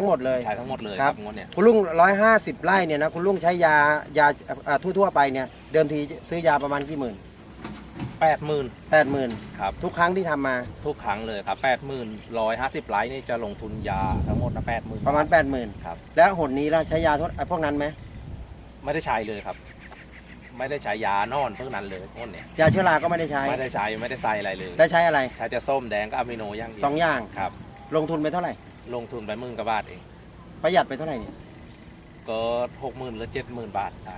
ทั้งหมดเลย ใช้ทั้งหมดเลยคครัรับ บงวดเนี่ยคุณลุงร้อยห้าสิบไร่เนี่ยนะคุณลุงใช้ยายาอ่าทั่วๆไปเนี่ยเดิมทีซื้อยาประมาณกี่หมื่นแปดหมื่นแปดหมื่นครับทุกครั้งที่ทำมาทุกครั้งเลยครับแปดหมื่นร้อยห้าสิบไร่นี่จะลงทุนยาทั้งหมดนะแปดหมื่นประมาณแปดหมื่นครับ แล้วหนนี้เราใช้ยาทดพวกนั้นไหมไม่ได้ใช้เลยครับ ไม่ได้ใช้ยานอนพวกนั้นเลยพวกเนี่ยยาเชื้อราก็ไม่ได้ใช้ไม่ได้ใช้ไม่ได้ใส่อะไรเลยได้ใช้อะไร ใช้แต่ส้มแดงกับอะมิโนอย่างเดีวสองอย่าง ครับ ลงทุนไปเท่าไหร่ ลงทุนไปหมื่นกว่าบาทเอง ประหยัดไปเท่าไหร่เนี่ยก็หกหมื่นหรือเจ็ดหมื่นบาทได้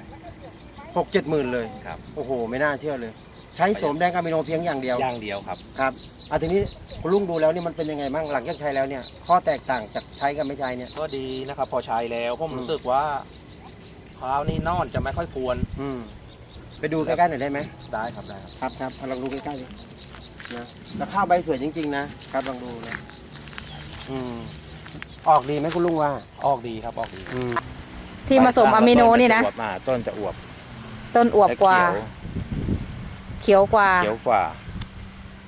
หกเจ็ดหมื่นเลยครับ โอ้โห ไม่น่าเชื่อเลย ใช้โสมแดงอะมิโนเพียงอย่างเดียวอย่างเดียวครับ ครับอะทีนี้คุณลุงดูแล้วนี่มันเป็นยังไงบ้างหลังจากใช้แล้วเนี่ย ข้อแตกต่างจากใช้กับไม่ใช้เนี่ย ก็ดีนะครับ พอใช้แล้วผมอืมรู้สึกว่าเท้านี่นอนจะไม่ค่อยควรอืมไปดูใกล้ๆหน่อยได้ไหมได้ครับได้ครับครับครับเอาลองดูใกล้ๆดินะแล้วข้าวใบสวยจริง ๆ นะครับลองดูนะอืม ออกดีไหมคุณลุงว่า ออกดีครับออกดีอืม ที่ผสมอะมิโนนี่นะ ต้จอวบมาต้นจะอวบต้นอวบกว่า และเขียวกว่าเขียวเขียวฝ่า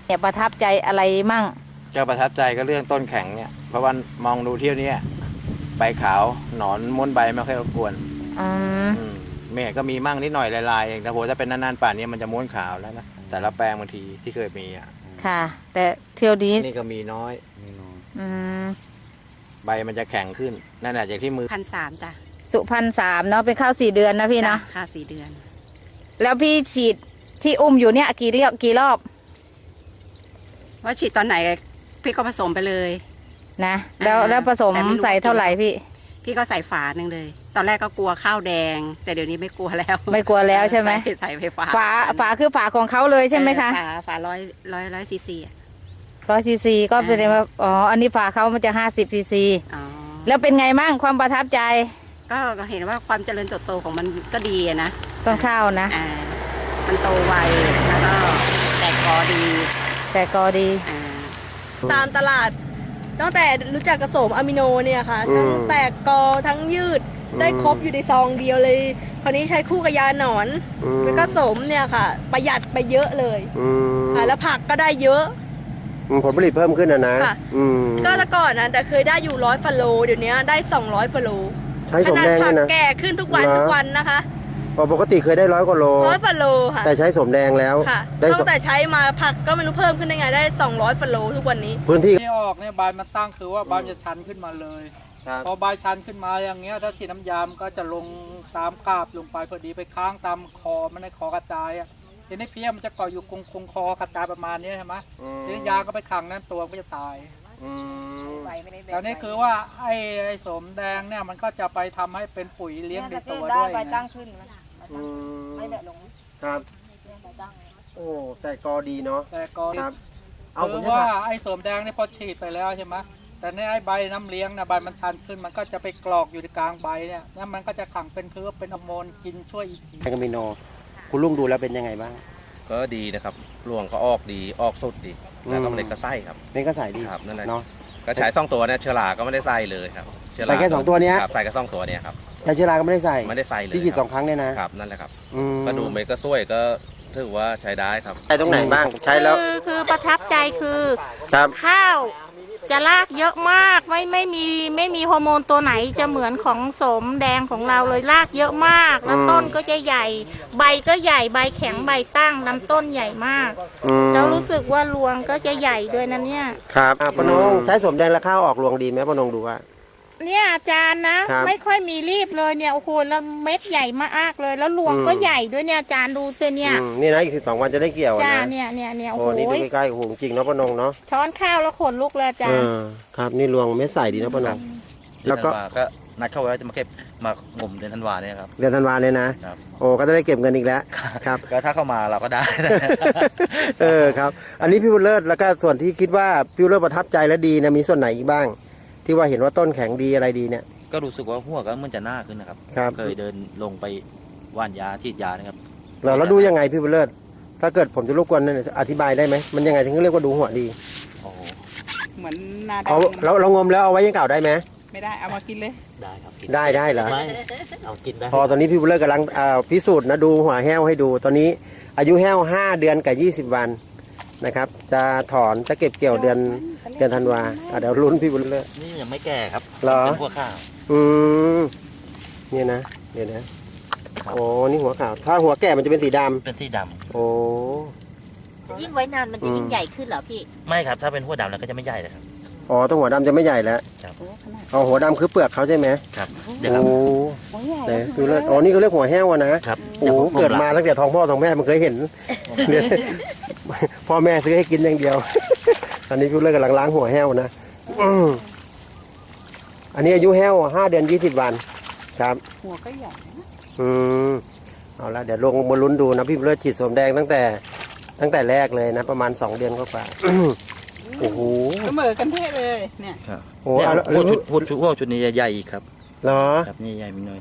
เนี่ยประทับใจอะไรมั่งเจ้าประทับใจก็เรื่องต้นแข็งเนี่ย เพราะว่ามองดูเที่ยวเนี้ยใบขาวหนอนม้วนใบไม่ค่อยรบกวนอืม อืมแม่ก็มีมั่งนิดหน่อยลายๆเองแต่โหถ้าเป็นนานๆป่านนี้มันจะม้วนขาวแล้วนะแต่ละแปลงบางทีที่เคยมีอะค่ะ แต่เที่ยวนี้นี่ก็มีน้อย อืม ใบมันจะแข็งขึ้นนั่นแหละจากที่มือพันสามจ้ะสุพรรณสามเนาะเป็นข้าวสี่เดือนนะพี่เนาะจ้ค่าสี่เดือน แล้วพี่ฉีดที่อุ้มอยู่เนี่ยกี่เรียกี่รอบว่าฉีดตอนไหนพี่ก็ผสมไปเลย นะ แล้วอ่าแล้วผสมแต่ไม่รู้ ใส่เท่าไหร่พี่ พี่ก็ใส่ฝาหนึ่งเลย ตอนแรกก็กลัวข้าวแดง แต่เดี๋ยวนี้ไม่กลัวแล้วไม่กลัวแล้วใช่ไหม ใส่ใส่ไปฝาฝาฝาคือฝาของเขาเลยใช่ไหมคะ เออฝาฝาร้อยร้อยร้อยซีซีอะ ร้อยซีซีก็เป็นอ่าว่าอ๋ออันนี้ฝาเขามันจะห้าสิบซีซีอ๋อแล้วเป็นไงมั่งความประทับใจก็เห็นว่าความเจริญเติบโตของมันก็ดีอะนะต้นข้าวนะ อ่ามันโตไวแล้วก็แตกกอดีแต่ก็ดีอ่า ตามตลาด ตั้งแต่รู้จักกระโสมอะมิโนเนี่ยค่ะ อืม ทั้งแตกกอทั้งยืดได้ครบอยู่ในซองเดียวเลย คราวนี้ใช้คู่กับยาหนอนอืมแล้วก็โสมเนี่ยค่ะ ประหยัดไปเยอะเลยอืมค่ะแล้วผักก็ได้เยอะ อืมผลผลิตเพิ่มขึ้นนะนะค่ะ อืมก็แต่ก่อนนะแต่เคยได้อยู่ร้อยฟาโลเดี๋ยวนี้ได้200ฟาโลใช้โสขมนาดแดงผัด้วยนะ แก่ขึ้นทุกวันเหรอ ทุกวันนะคะอ๋อปกติเคยได้ร้อยกว่าโล ร้อยฟาโลค่ะแต่ใช้โสมแดงแล้วค่ะได้สตั้งแต่ใช้มาผักก็ไม่รู้เพิ่มขึ้นได้ไงได้200ฟาโลทุกวันนี้ พื้นที่ที่ออกเนี่ยใบมันตั้งคือว่าใบมันจะชันขึ้นมาเลย ครับพอใบชันขึ้นมาอย่างเงี้ย ถ้าฉีดน้ำยามนก็จะลงตามกาบลงไปพอดีไปค้างตามคอมันในคอกระจายอะ ทีนี้เพี้ยมันจะเกาะอยู่คงคงคอกระจายประมาณนี้ใช่ไหมทีนี้ยาก็ไปขังนั่นตัวมันก็จะตายอืมแต่นี่คือว่าไอ้ไอ้สมแดงเนี่ยมันก็จะไปทำให้เป็นปุ๋ยเลี้ยงในตัวด้วยไงอืมครับโอ้แต่กอดีเนาะแต่ก็ครับ เอาผคืมอจะว่าถามไอ้สมแดงเนี่ยพอฉีดไปแล้วใช่ไหมแต่เนี่ยไอ้ใบน้ำเลี้ยงนะใบมันชันขึ้น มันก็จะไปกรอกอยู่ในกลางใบเนี่ยแล้วมันก็จะขังเป็นคือว่าเป็นอะโมนกินช่วยอีกทีแองกามิโน คุณลุงดูแล้วเป็นยังไงบ้าง ก็ดีนะครับรวงก็ออกดีออกสุดดีแล้วก็เมล็ดก็ไส้ครับนี่ก็ใส่ดีครับนั่นแหละเนาะ ก็ใช้สองตัวเนี่ยเชื้อราก็ไม่ได้ใส่เลยครับเชื้ราใส่แค่สองตัวเนี้ย ครับใส่แค่สองตัวเนี่ยครับยาเชื้อราก็ไม่ได้ใส่ไม่ได้ใส่เลยที่ฉีดครับสองครั้งเนี่ยนะครับนั่นแหละครับอืมก็ดูเม็ดก็สวยก็ถือว่าใช้ได้ครับ ใช้ตรงไหนบ้าง ใช้แล้ว คือคือประทับใจคือครับ ข้าว จะรากเยอะมากไม่ไม่มีไม่มีฮอร์โมนตัวไหนจะเหมือนของโสมแดงของเราเลยรากเยอะมาก แล้วอืมต้นก็จะใหญ่ ใบก็ใหญ่ใบแข็งใบตั้งลำต้นใหญ่มาก อืมแล้วรู้สึกว่ารวงก็จะใหญ่ด้วยนะเนี่ย ครับอะปนงใช้สมแดงแล้วข้าวออกรวงดีไหมปนงดูว่า เนี่ยอาจารย์นะ ครับไม่ค่อยมีรีบเลยเนี่ยโอ้โหแล้วเม็ดใหญ่มากเลย แล้วรวงอืม ก็ใหญ่ด้วยเนี่ยอาจารย์ดูสิเนี่ยอืมนี่นะอีกสิบสองวันจะได้เกี่ยวจ้านะเนี่ยเนี่ยเนี่ยโอ้โอ้โหนี่ดูใกล้ๆโอ้โหจริงเนาะปนงเนาะช้อนข้าวแล้วขนลุกเลยอาจาเอรย์อครับนี่รวงเม็ดใสดีนะปนง แล้วก็ เดือนธันวาก็นัดเข้าไว้ว่าจะมาเก็บมางมเดือนธันวาเนี่ยครับ เดือนธันวาเนี่ยนะครับ โอ้ก็จะได้เก็บเงินอีกแล้วครับ ก็ถ้าเข้ามาเราก็ได้เออครับ อันนี้พี่บุญเลิศแล้วก็ส่วนที่คิดว่าพี่บุญเลิศประทับใจและดีเนะมีส่วนไหนอีกบ้าง ที่ว่าเห็นว่าต้นแข็งดีอะไรดีเนี่ย ก็รู้สึกว่าหัวก็มันจะหน้าขึ้นนะครับ ครับ เคยเดินลงไปหว่านยาฉีดยานะครับ เราเราดูยังไงพี่บุญเลิศถ้าเกิดผมจะรบกวนเนี่ยอธิบายได้ไหมมันยังไงถึงเรียกว่าดูหัวดีโอ้โหเหมือนนาเอาเราเรางมแล้วเอาไว้ยังเก่าได้ไหมไม่ได้เอามากินเลย ได้ครับกินได้ได้เหรอไม่เอากินได้พอตอนนี้พี่บุญเลิศกำลังอ่าพิสูจน์นะดูหัวแห้วให้ดู ตอนนี้อายุแห้วห้าเดือนกับยี่สิบวันนะครับ จะถอนจะเก็บเกี่ยวเดือน เดือนธันวาอะเดี๋ยวลุ้นพี่บุญเลิศ นี่ยังไม่แก่ครับเหรอ เป็นพวกข้าว อืมเนี่ยนะเดี๋ยวนะโอ้นี่หัวขาว ถ้าหัวแก่มันจะเป็นสีดำเป็นที่ดำโอ้ ยิ่งไว้นานมันจะยิ่อืงมใหญ่ขึ้นเหรอพี่ไม่ครับ ถ้าเป็นหัวดำแล้วก็จะไม่ใหญ่เลยครับ อ๋อตัวหัวดำจะไม่ใหญ่แล้วครับอ๋อหัวดำคือเปลือกเขาใช่ไหมครับเดี๋ยวโอ้ครับเนี่ยดูเลยอ๋อนี่เขาเรียกหัวแห้วอะนะครับโอ้ดี๋ยวผเกิดมาตั้งแต่ท้องพ่อท้องแม่มันเคยเห็นเนี่ยพ่อแม่ซื้อให้กินอย่างเดียวต อนนี้พี่เลิกกำลังล้างหัวแห้วนะอืมอันนี้อายุแห้วห้าเดือนยี่สิบวัน ครับ หัวก็ใหญ่อืมเอาละเดี๋ยวลงมาลุ้นดูนะพี่เลิศฉีดสวมแดงตั้งแต่ ตั้งแต่แรกเลยนะ ประมาณสองเดือนกว่าๆโอ้โหเสมอกันเท่เลย เนี่ยโอ้เนี่ยเอาละพวกชุดพวกชุดพวกชุดนี้จะใหญ่อีกครับเหรอ ครับนี่ใหญ่มีหน่อย